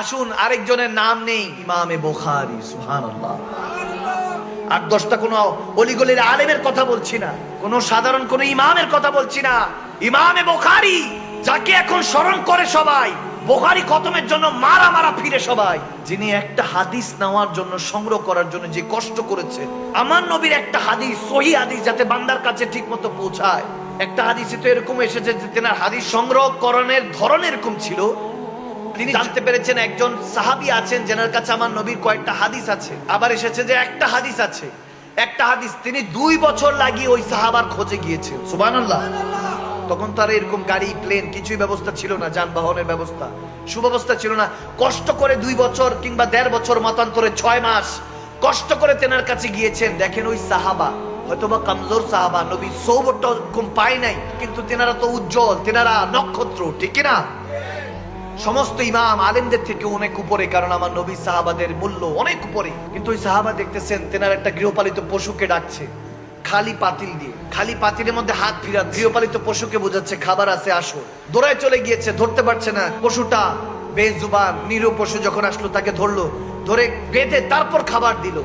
আসুন, আরেকজনের নাম নেই। ইমামে বোখারি, সুবহানাল্লাহ। আর দশটা কোনো অলিগলির আলেমের কথা বলছি না, কোন সাধারণ কোন ইমামের কথা বলছি না। ইমামে বোখারি, যাকে এখন স্মরণ করে সবাই, বোখারি খতমের জন্য মারা মারা ফিরে সবাই, যিনি একটা হাদিস নেওয়ার জন্য, সংগ্রহ করার জন্য যে কষ্ট করেছে। আমার নবীর একটা হাদিস, সহি হাদিস, যাতে বান্দার কাছে ঠিক মতো পৌঁছায়। একটা হাদিসে তো এরকম এসেছে যে তেনার হাদিস সংগ্রহ করণের ধরন এরকম ছিল তিনি জানতে পেরেছেন একজন সাহাবি আছেন যেনার কাছে আমার নবীর কয়েকটা হাদিস আছে। আবার এসেছে যে একটা হাদিস আছে। একটা হাদিস, তিনি দুই বছর লাগিয়ে ওই সাহাবার খোঁজে গিয়েছেন। সুবহানাল্লাহ। তখন তার এরকম গাড়ি প্লেন কিছুই ব্যবস্থা ছিল না, যানবাহনের ব্যবস্থা। সুব্যবস্থা ছিল না। কষ্ট করে দুই বছর কিংবা দেড় বছর মতান্তরে ছয় মাস কষ্ট করে তেনার কাছে গিয়েছেন। দেখেন ওই সাহাবা, হয়তোবা কমজোর সাহাবা নবী সৌবরটা কম পায় নাই, কিন্তু তেনারা তো উজ্জ্বল, তেনারা নক্ষত্র, ঠিক না সমস্ত ইমাম আলেমদের থেকে অনেক উপরে, কারণ আমার নবী সাহাবাদের মূল্য অনেক উপরে। কিন্তু ওই সাহাবা দেখতেছেন, তেনার একটা গৃহপালিত পশুকে ডাকছে, খালি পাতিল দিয়ে। খালি পাতিলের মধ্যে হাত ফিরা গৃহপালিত পশুকে বোঝাচ্ছে, খাবার আছে, আসো। দৌড়ায় চলে গিয়েছে, ধরতে পারছে না। পশুটা বেজুবান নিরু পশু যখন আসলো, তাকে ধরলো, ধরে বেঁধে তারপর খাবার দিল।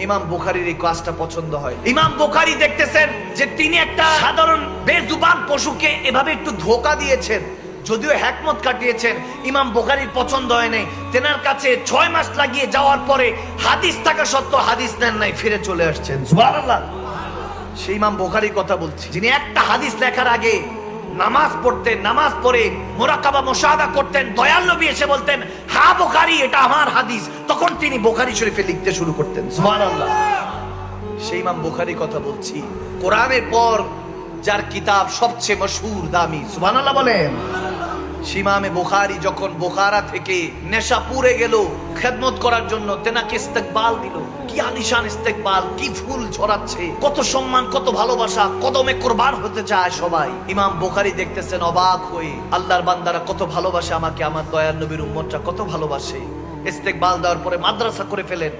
ইমাম বুখারির এই কাজটা পছন্দ হয়। ইমাম বুখারি দেখতেছেন যে, তিনি একটা সাধারণ বেজুবান পশুকে এভাবে একটু ধোকা দিয়েছেন। যদিও হ্যাকমত কাটিয়েছেন, ইমাম বোখারির পছন্দ হয় নাই। তেনার কাছে ছয় মাস লাগিয়ে যাওয়ার পরে হাদিস থাকা সত্ত্বেও হাদিস নেন নাই, ফিরে চলে আসছেন। সুবহানাল্লাহ। সেই ইমাম বোখারির কথা বলছি। যিনি একটা হাদিস লেখার আগে নামাজ পড়তেন, নামাজ পড়ে মোরাকাবা, মোশাহাদা করতেন, দয়াল নবী এসে বলতেন, হা বোখারি, এটা আমার হাদিস। তখন তিনি বোখারি শরীফে লিখতে শুরু করতেন। সুবহানাল্লাহ। সেই ইমাম বোখারি কথা বলছি। কোরআনের পর যার কিতাব সবচেয়ে মশহুর, দামি। সুবহানাল্লাহ বলেন। সিমামে বুখারি যখন বোখারা থেকে নেশা পুরে গেল, খেদমত করার জন্য তেনাকে ইস্তেকবাল দিল। কি আলিশান ইস্তেকবাল, কি ফুল ছড়াচ্ছে কত সম্মান, কত ভালোবাসা, কদমে কোরবান হতে চায় সবাই। ইমাম বুখারি দেখতেছেন অবাক হয়ে, আল্লাহর বান্দারা কত ভালোবাসে আমাকে, আমার দয়াল নবীর উম্মতটা কত ভালোবাসে। ইস্তেকবাল দেওয়ার পরে মাদ্রাসা করে ফেলেন।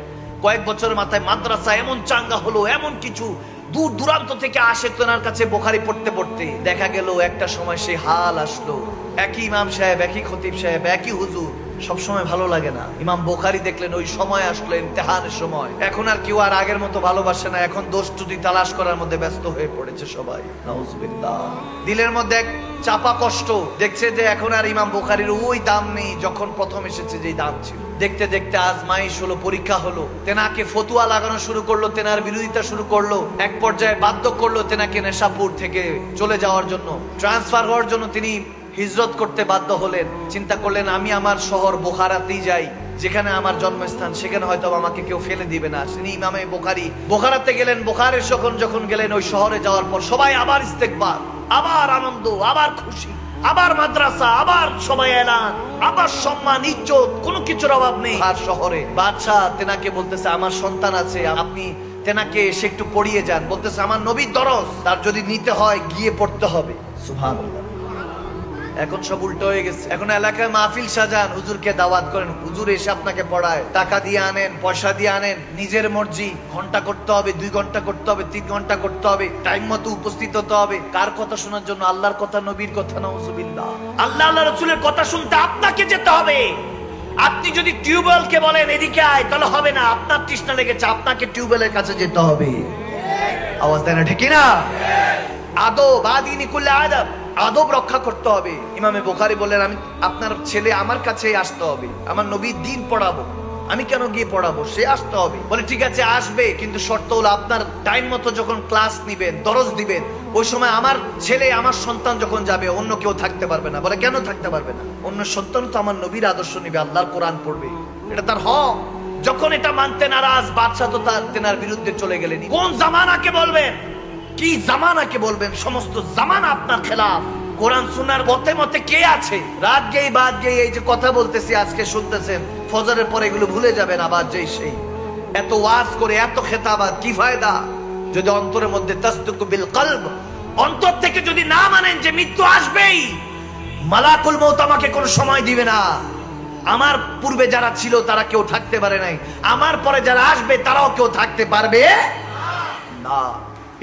কয়েক বছরের মাথায় মাদ্রাসা এমন চাঙ্গা হলো, এমন কিছু দূর দূরান্ত থেকে আসে তেনার কাছে বোখারি পড়তে পড়তে। দেখা গেল একটা সময় সেই হাল আসলো। একই ইমাম সাহেব, একই খতিব সাহেব, একই হুজুর, সবসময় ভালো লাগে না। ইমাম বোখারি দেখলেন ওই সময় আসলো, ইমতেহানের সময়। এখন আর কেউ আর আগের মতো ভালোবাসে না, এখন দোষ ত্রুটি তালাশ করার মধ্যে ব্যস্ত হয়ে পড়েছে সবাই। দিলের মধ্যে এক চাপা কষ্ট, দেখছে যে এখন আর ইমাম বোখারির ওই দাম নেই যখন প্রথম এসেছে যেই দাম ছিল। দেখতে দেখতে আজমাইশ হলো, পরীক্ষা হলো, তেনাকে ফতুয়া লাগানো শুরু করল, তেনার বিরোধিতা শুরু করল, এক পর্যায়ে বাধ্য করল তেনাকে নেশাপুর থেকে চলে যাওয়ার জন্য। ট্রান্সফার হওয়ার জন্য তিনি হিজরত করতে বাধ্য হলেন। চিন্তা করলেন, আমি আমার শহর বোখারাতেই যাই, যেখানে আমার জন্মস্থান, সেখানে হয়তো আমাকে কেউ ফেলে দিবে না। তিনি ইমামে বোখারি, বোখারাতে গেলেন, বোখারের যখন যখন গেলেন, ওই শহরে যাওয়ার পর সবাই আবার ইস্তেকবার, আবার আনন্দ, আবার খুশি, আবার মাদ্রাসা, আবার সবাই এলান, আবার সম্মান, ইজ্জত, কোনো কিছুর অভাব নেই। আর শহরে বাদশাহ তেনাকে বলতেছে, আমার সন্তান আছে, আপনি তেনাকে এসে একটু পড়িয়ে যান। বলতেছে, আমার নবীর দরস তার যদি নিতে হয়, গিয়ে পড়তে হবে। সুবহানাল্লাহ। এখন সব উল্টো হয়ে গেছে। এখন এলাকায় মাহফিল সাজান হুজুরকে দাওয়াত করেন। হুজুর এসে আপনাকে পড়ায়। টাকা দিয়ে আনেন পয়সা দিয়ে আনেন নিজের মর্জি। ঘণ্টা করতে হবে দুই ঘণ্টা করতে হবে তিন ঘণ্টা করতে হবে টাইম মতো উপস্থিত হতে হবে। কার কথা শোনার জন্য? আল্লাহর কথা নবীর কথা নজুবিল্লাহ আল্লাহ আল্লাহ রসুলের কথা শুনতে আপনাকে যেতে হবে। আপনি যদি টিউবওয়েলকে বলেন এদিকে আয় তাহলে হবে না। আপনার তৃষ্ণা লেগেছে আপনাকে টিউবওয়েলের কাছে যেতে হবে। আওয়াজ দেয় না ঠিক না আদব আদিনি কুল্লে আদব। আদব রক্ষা করতে হবে। ইমামে বোখারি বললেন, আমি আপনার ছেলে আমার কাছে আসতে হবে। আমার নবীর দিন পড়াবো। আমি কেন গিয়ে পড়াবো? সে আসতে হবে। বলে, ঠিক আছে, আসবে, কিন্তু শর্ত হলো আপনার টাইম মতো যখন ক্লাস নিবেন, দরজ দিবেন, ওই সময় আমার ছেলে, আমার সন্তান যখন যাবে, অন্য কেউ থাকতে পারবে না। বলে, কেন থাকতে পারবে না? অন্য সন্তান তো আমার নবীর আদর্শ নিবে, আল্লাহর কোরআন পড়বে। এটা তার হক। যখন এটা মানতে নারাজ, বাদশাহ তো তার, তেনার বিরুদ্ধে চলে গেলেন। কোন জামানাকে বলবেন? কি জামানাকে বলবেন? সমস্ত জামানা আপনার খেলাফ। কোরআন সুনার মতে মতে কে আছে? রাত গেই বাদ গেই এই যে কথা বলতেছি, আজকে শুনতেছেন, ফজরের পরে এগুলো ভুলে যাবেন, আবার যেই সেই। এত ওয়াজ করে, এত খেতাবাদ কি ফায়দা? যদি অন্তরের মধ্যে তাসদুক বিল কলব, অন্তর থেকে যদি না মানেন যে মৃত্যু আসবেই, মালাকুল মৌত আমাকে কোনো সময় দিবে না। আমার পূর্বে যারা ছিল, তারা কেউ থাকতে পারে নাই। আমার পরে যারা আসবে, তারাও কেউ থাকতে পারবে না।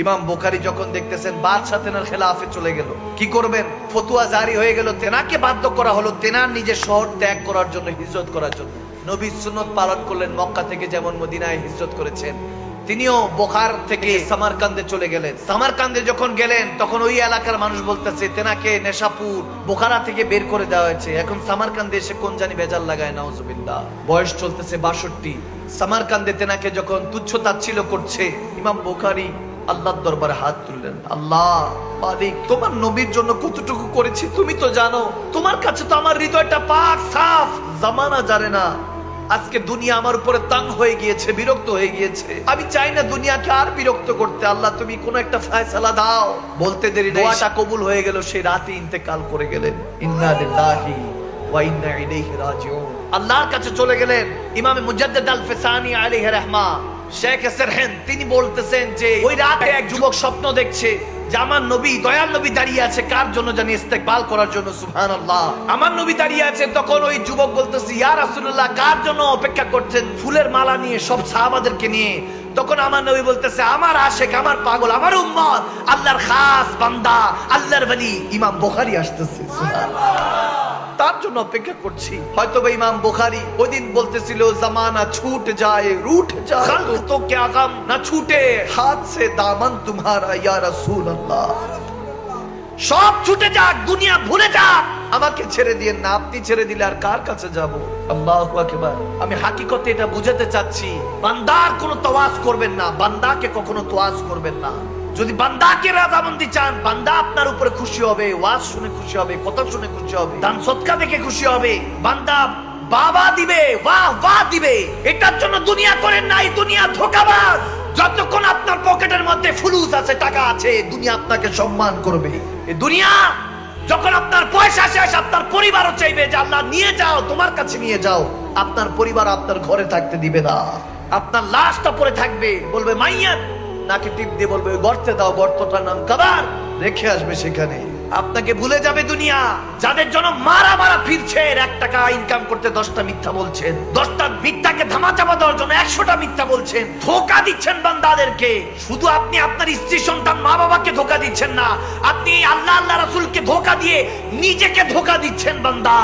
ইমাম বোখারি যখন দেখতেছেন বাদশাহ তেনার খেলাফে চলে গেল, কি করবেন? ফতুয়া জারি হয়ে গেল, তেনাকে বাধ্য করা হলো তেনার নিজের শহর ত্যাগ করার জন্য, হিজরত করার জন্য। নবী সুন্নত পালন করলেন মক্কা থেকে যেমন মদিনায় হিজরত করেছেন, তিনিও বোখার থেকে সামারকান্দে চলে গেলেন। সামারকান্দে যখন গেলেন, তখন ওই এলাকার মানুষ বলতেছে, তেনাকে নেশাপুর, বোখারা থেকে বের করে দেওয়া হয়েছে। এখন সামারকান্দে এসে কোন জানি বেজাল লাগায়, নাউজুবিল্লাহ। বয়স চলতেছে বাষট্টি। সামারকান্দে তেনাকে যখন তুচ্ছ তাচ্ছিল করছে, ইমাম বোখারি আল্লাহর দরবারে হাত তুললেন। আল্লাহ মালিক তোমার নবীর জন্য কতটুকু করেছি তুমি তো জানো। তোমার কাছে তো আমার হৃদয়টা পাক সাফ। জামানা জানে না। আজকে দুনিয়া আমার উপরে তাং হয়ে গিয়েছে বিরক্ত হয়ে গিয়েছে। আমি চাই না দুনিয়াকে আর বিরক্ত করতে। আল্লাহ তুমি কোন একটা ফয়সালা দাও। বলতে দেরি দোয়াটা কবুল হয়ে গেল সেই রাতে ইন্তেকাল করে গেলেন। ইন্না লিল্লাহি ওয়া ইন্না ইলাইহি রাজিউন। আল্লাহর কাছে চলে গেলেন ইমামে মুজাদ্দিদ আল ফিসানি আলাইহি রাহমা শেখ সেরহেন তিনি বলতেছেন যে, ওই রাতে এক যুবক স্বপ্ন দেখছে যে আমার নবী, দয়াল নবী দাঁড়িয়ে আছে, কার জন্য জানি ইস্তেকবাল করার জন্য, সুবহানাল্লাহ। আমার নবী দাঁড়িয়ে আছে, তখন ওই যুবক বলতেছে, ইয়া রাসূলুল্লাহ, কার জন্য অপেক্ষা করছেন? ফুলের মালা নিয়ে, সব সাহাবাদেরকে নিয়ে। তখন আমার নবী বলতেছে, আমার আশেক, আমার পাগল, আমার উম্মত, আল্লাহর খাস বান্দা, আল্লাহর বলি ইমাম বুখারী আসতেছে, সুবহানাল্লাহ। তার জন্য অপেক্ষা করছি। হয়তো বা ইমাম বোখারি ওই দিন বলতেছিল জামানা ছুট যায় রুট যায় তো। কে আগাম না ছুটে। হাত সে দামান তোমারা ইয়া রাসূল আল্লাহ সব ছুটে যা দুনিয়া ভুলে যা আমাকে ছেড়ে দিয়ে না আপনি ছেড়ে দিলে আর কার কাছে যাব? আল্লাহ আকবার। আমি হাকিকতে এটা বুঝাতে চাচ্ছি বান্দার কোনো তোয়াজ করবেন না বান্দাকে কখনো তোয়াজ করবেন না। যদি বান্দাকে রাজামন্দি চান, বান্দা আপনার উপরে খুশি হবে, ওয়াজ শুনে খুশি হবে কথা শুনে খুশি হবে, দান সৎকা দেখে খুশি হবে, বান্দা বাবা দিবে, বাহ বাহ দিবে। এটার জন্য দুনিয়া করেন নাই, দুনিয়া ধোকাবাজ। যতক্ষণ আপনার পকেটের মধ্যে ফুলুস আছে, টাকা আছে, দুনিয়া আপনাকে সম্মান করবে। দুনিয়া, যখন আপনার পয়সা শেষ, আপনার পরিবারও চাইবে যে, আল্লাহ, নিয়ে যাও, তোমার কাছে নিয়ে যাও। আপনার পরিবার আপনার ঘরে থাকতে দিবে না। আপনার লাশটা পরে থাকবে, বলবে মাইয়ান নাকি টিপ দিয়ে বলবে, ওই গর্তে দাও, গর্তটার নাম কাবার। রেখে আসবে সেখানে। আপনাকে ভুলে যাবে দুনিয়া। যাদের জন্য মারা মারা ফিরছেন এক টাকা ইনকাম করতে দশটা মিথ্যা বলছেন। দশটা মিথ্যাকে ধামা চাপা দেওয়ার জন্য একশোটা মিথ্যা বলছেন। ধোকা দিচ্ছেন বান্দাদেরকে। শুধু আপনি আপনার স্ত্রী, সন্তান মা বাবাকে ধোকা দিচ্ছেন না। আপনি আল্লাহ আল্লাহ রাসুলকে ধোকা দিয়ে নিজেকে ধোকা দিচ্ছেন বান্দা।